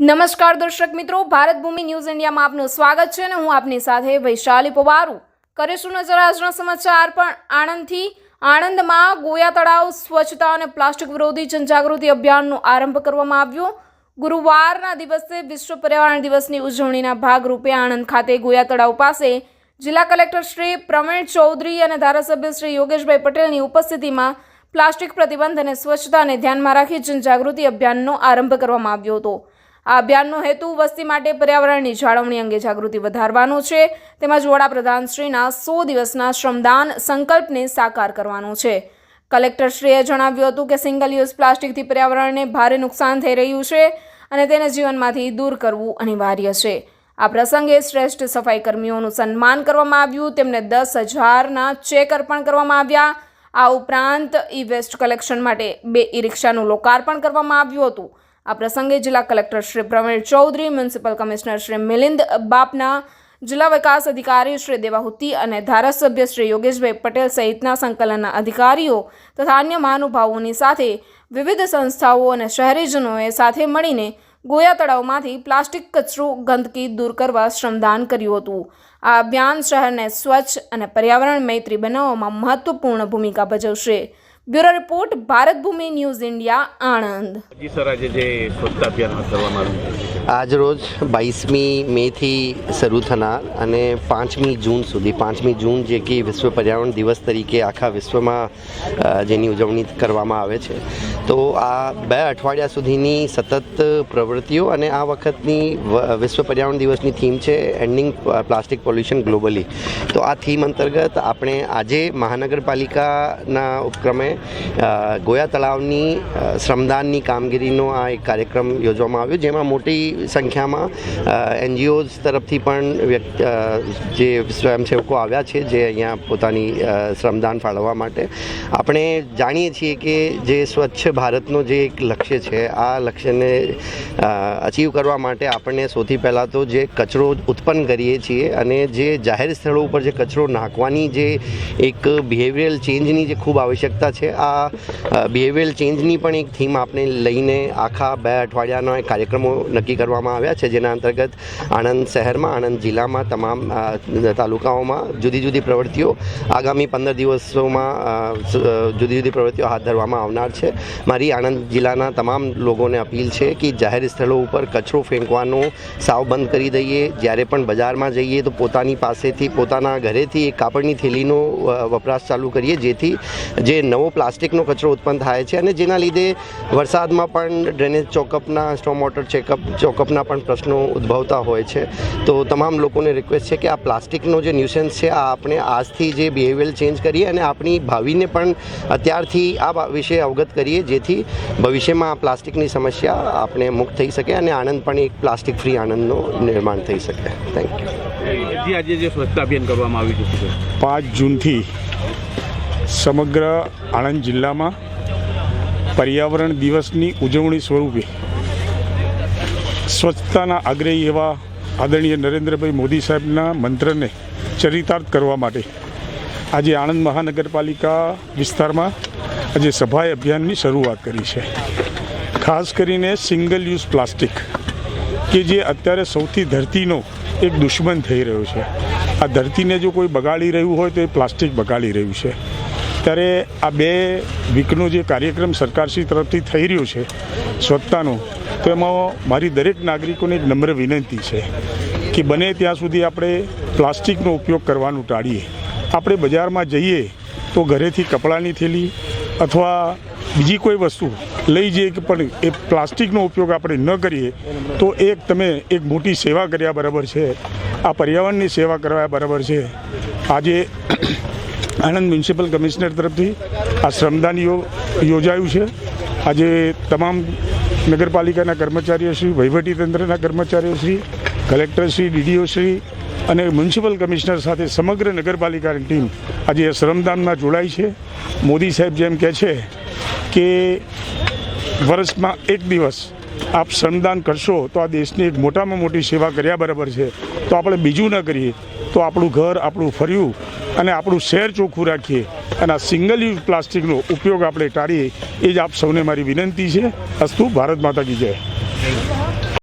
નમસ્કાર દર્શક મિત્રો, ભારત ભૂમિ ન્યૂઝ ઇન્ડિયામાં આપનું સ્વાગત છે અને હું આપની સાથે વૈશાલી પવારું. કરીશું નજર આજના સમાચાર પણ. આણંદથી આણંદમાં ગોયા તળાવ સ્વચ્છતા અને પ્લાસ્ટિક વિરોધી જનજાગૃતિ અભિયાનનો આરંભ કરવામાં આવ્યો. ગુરુવારના દિવસે વિશ્વ પર્યાવરણ દિવસની ઉજવણીના ભાગરૂપે આણંદ ખાતે ગોયા તળાવ પાસે જિલ્લા કલેક્ટર શ્રી પ્રવીણ ચૌધરી અને ધારાસભ્ય શ્રી યોગેશભાઈ પટેલની ઉપસ્થિતિમાં પ્લાસ્ટિક પ્રતિબંધ અને સ્વચ્છતાને ધ્યાનમાં રાખી જનજાગૃતિ અભિયાનનો આરંભ કરવામાં આવ્યો હતો. આ અભિયાનનો હેતુ વસ્તી માટે પર્યાવરણની જાળવણી અંગે જાગૃતિ વધારવાનો છે. તેમજ વડાપ્રધાનશ્રીના સો દિવસના શ્રમદાન સંકલ્પને સાકાર કરવાનો છે. કલેક્ટરશ્રીએ જણાવ્યું હતું કે સિંગલ યુઝ પ્લાસ્ટિકથી પર્યાવરણને ભારે નુકસાન થઈ રહ્યું છે અને તેને જીવનમાંથી દૂર કરવું અનિવાર્ય છે. આ પ્રસંગે શ્રેષ્ઠ સફાઈ કર્મીઓનું સન્માન કરવામાં આવ્યું. તેમને દસ હજારના ચેક અર્પણ કરવામાં આવ્યા. આ ઉપરાંત ઈ વેસ્ટ કલેક્શન માટે બે ઈ રિક્ષાનું લોકાર્પણ કરવામાં આવ્યું હતું. આ પ્રસંગે જિલ્લા collector Shri Pravin Chaudhari, municipal commissioner Shri Milind Bapna, જિલ્લા વિકાસ અધિકારી શ્રી દેવાહુતી અને ધારાસભ્ય શ્રી યોગેશભાઈ પટેલ સહિતના સંકલનના અધિકારીઓ તથા અન્ય મહાનુભાવોની સાથે વિવિધ સંસ્થાઓ અને શહેરીજનોએ સાથે મળીને ગોયા તળાવમાંથી પ્લાસ્ટિક કચરો ગંદકી દૂર કરવા શ્રમદાન કર્યું હતું. આ અભિયાન શહેરને સ્વચ્છ અને પર્યાવરણ મૈત્રી બનાવવામાં મહત્વપૂર્ણ ભૂમિકા ભજવશે. Bureau report Bharat Bhoomi news India Anand. જી સર આજે જે સ્વચ્છતા અભિયાન હાથ આવ્યું છે. આજરોજ બાવીસમી મેથી શરૂ થનાર અને પાંચમી જૂન સુધી પાંચમી જૂન જે કે વિશ્વ પર્યાવરણ દિવસ તરીકે આખા વિશ્વમાં જેની ઉજવણી કરવામાં આવે છે. તો આ બે અઠવાડિયા સુધીની સતત પ્રવૃત્તિઓ અને આ વખતની વિશ્વ પર્યાવરણ દિવસની થીમ છે એન્ડિંગ પ્લાસ્ટિક પોલ્યુશન ગ્લોબલી. તો આ થીમ અંતર્ગત આપણે આજે મહાનગરપાલિકાના ઉપક્રમે ગોયા તળાવની શ્રમદાનની કામગીરીનો આ એક કાર્યક્રમ યોજવામાં આવ્યો, જેમાં મોટી સંખ્યામાં એનજીઓઝ તરફથી પણ જે સ્વયંસેવકો આવ્યા છે, જે અહીંયા પોતાની શ્રમદાન ફાળવવા માટે. આપણે જાણીએ છીએ કે જે સ્વચ્છ ભારતનો જે એક લક્ષ્ય છે, આ લક્ષ્યને અચીવ કરવા માટે આપણને સૌથી પહેલાં તો જે કચરો ઉત્પન્ન કરીએ છીએ અને જે જાહેર સ્થળો ઉપર જે કચરો નાખવાની જે એક બિહેવિયરલ ચેન્જની જે ખૂબ આવશ્યકતા છે, આ બિહેવિયરલ ચેન્જની પણ એક થીમ આપણે લઈને આખા બે અઠવાડિયાના કાર્યક્રમો નક્કી કરવામાં આવ્યા છે, જેના અંતર્ગત આણંદ શહેરમાં, આણંદ જિલ્લામાં તમામ તાલુકાઓમાં જુદી જુદી પ્રવૃત્તિઓ આગામી પંદર દિવસોમાં જુદી જુદી પ્રવૃત્તિઓ હાથ ધરવામાં આવનાર છે. મારી આણંદ જિલ્લાના તમામ લોકોને અપીલ છે કે જાહેર સ્થળો ઉપર કચરો ફેંકવાનો સાવ બંધ કરી દઈએ. જ્યારે પણ બજારમાં જઈએ તો પોતાની પાસેથી, પોતાના ઘરેથી એક કાપડની થેલીનો વપરાશ ચાલુ કરીએ. જેથી જે નવો પ્લાસ્ટિકનો કચરો ઉત્પન્ન થાય છે અને જેના લીધે વરસાદમાં પણ ડ્રેનેજ ચોકઅપના સ્ટોમ વોટર ચેકઅપ, ચોકઅપના પણ પ્રશ્નો ઉદ્ભવતા હોય છે. તો તમામ લોકોને રિક્વેસ્ટ છે કે આ પ્લાસ્ટિકનો જે ન્યુસન્સ છે, આ આપણે આજથી જે બિહેવિયર ચેન્જ કરીએ અને આપણી ભાવિને પણ અત્યારથી આ વિશે અવગત કરીએ. જેથી ભવિષ્યમાં આ પ્લાસ્ટિકની સમસ્યા આપણે મુક્ત થઈ શકે અને આણંદ પણ એક પ્લાસ્ટિક ફ્રી આણંદનું નિર્માણ થઈ શકે. થેન્ક યુ જી આજે જે સ્વચ્છતા અભિયાન કરવામાં આવી છે છે? પાંચ જૂનથી સમગ્ર આણંદ જિલ્લામાં પર્યાવરણ દિવસની ઉજવણી સ્વરૂપે સ્વચ્છતાના આગ્રહી એવા આદરણીય નરેન્દ્રભાઈ મોદી સાહેબના મંત્રને ચરિતાર્થ કરવા માટે આજે આણંદ મહાનગરપાલિકા વિસ્તારમાં આજે સફાઈ અભિયાનની શરૂઆત કરી છે. ખાસ કરીને સિંગલ યુઝ પ્લાસ્ટિક કે જે અત્યારે સૌથી ધરતીનો એક દુશ્મન થઈ રહ્યો છે. આ ધરતીને જો કોઈ બગાડી રહ્યું હોય તો એ પ્લાસ્ટિક બગાડી રહ્યું છે. ત્યારે આ બે વીકનો જે કાર્યક્રમ સરકારશ્રી તરફથી થઈ રહ્યો છે, સ્વચ્છતાનો, તો એમાં મારી દરેક નાગરિકોને એક નમ્ર વિનંતી છે કે બને ત્યાં સુધી આપણે પ્લાસ્ટિકનો ઉપયોગ કરવાનું ટાળીએ. આપણે બજારમાં જઈએ તો ઘરેથી કપડાની થેલી અથવા બીજી કોઈ વસ્તુ લઈ જઈએ કે પણ એ પ્લાસ્ટિકનો ઉપયોગ આપણે ન કરીએ, તો એક તમે એક મોટી સેવા કર્યા બરાબર છે. આ પર્યાવરણની સેવા કરવા બરાબર છે. આજે આણંદ મ્યુનિસિપલ કમિશનર તરફથી આ શ્રમદાન યોજાયું છે. આજે તમામ નગરપાલિકાના કર્મચારીઓશ્રી વહીવટીતંત્રના કર્મચારીઓશ્રી કલેક્ટરશ્રી ડીડીઓશ્રી અને મ્યુનિસિપલ કમિશનર સાથે સમગ્ર નગરપાલિકાની ટીમ આજે શ્રમદાનમાં જોડાય છે. મોદી સાહેબ જેમ કહે છે કે વર્ષમાં એક દિવસ આપ શ્રમદાન કરશો તો આ દેશની એક મોટામાં મોટી સેવા કર્યા બરાબર છે. તો આપણે બીજું ન કરીએ. તો આપણું ઘર આપણું ફર્યું અને આપણું શહેર ચોખ્ખું રાખીએ અને આ સિંગલ યુઝ પ્લાસ્ટિકનો ઉપયોગ આપણે ટાળીએ એ જ આપ સૌને મારી વિનંતી છે. અસ્તુ ભારત માતા કી જય.